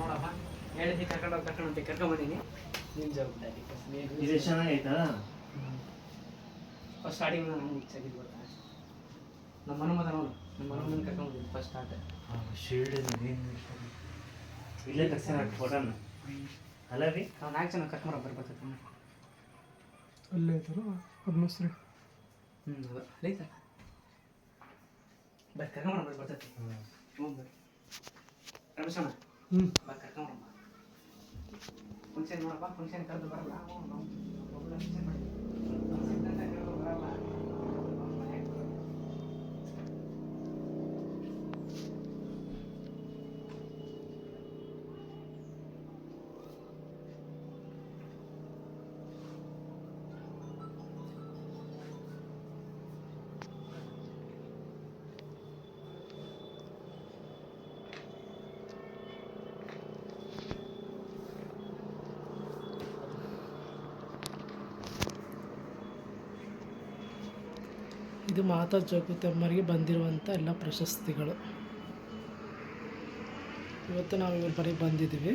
ನೋಡಪ್ಪ. ಹೇಳಿದ್ದೆ ಕರ್ಕೊಂಡು ಹೋಗಿ ಕರ್ಕೊಂಡು ಹೋಗಿ ಕರ್ಕೊಂಬಂದೀನಿ ನಿನ್ನ ಜವಾಬ್ದಾರಿ ಇದು ಚೆನ್ನಾಗೈತಾ? ಫಸ್ಟ್ ಸ್ಟಾರ್ಟಿಂಗ್ ನಾನು ಚೆನ್ನಾಗಿ ಬರ್ತಾನೆ ನಮ್ಮ ಮನಮದ ನೋಡು. ನಮ್ಮ ಮನಮದನ ಕರ್ಕೊಂಡ್ಬಂದಿದ್ದು ಫಸ್ಟ್ ಸ್ಟಾರ್ಟ್ ಶೀಲ್ಡ್ ಇಲ್ಲೇ. ತಕ್ಷಣ ಫೋಟೋನ ಅಲ್ಲ ರೀ? ನಾವು ನಾಲ್ಕು ಜನ ಕರ್ಕೊಂಬರ ಬರ್ಬೇಕಾಗ್ತದೆ ಅಲ್ಲೇ ಐತಲ್ಲ ಪದ್ಮಶ್ರೀ ಹ್ಞೂ ಅದು. ಐತಲ್ಲ ಬರ್ರಿ ಕರ್ಕೊಂಬರ ಬರ್ರಿ ಬರ್ತೈತಿ. ಹ್ಞೂ ಬರ್ರಿ ರಮೇಶಣ್ಣ ಕರ್ಕೊಂಬರಮ್ಮ ಫಂಕ್ಷನ್ ನೋಡಪ್ಪ ಫಂಕ್ಷನ್ ಕರೆದು ಬರಲ್ಲ. ಇದು ಮಾತಾ ಜೋಗುತಮ್ಮರಿಗೆ ಬಂದಿರುವಂಥ ಎಲ್ಲ ಪ್ರಶಸ್ತಿಗಳು. ಇವತ್ತು ನಾವು ಇವ್ರ ಬರೀ ಬಂದಿದ್ದೀವಿ.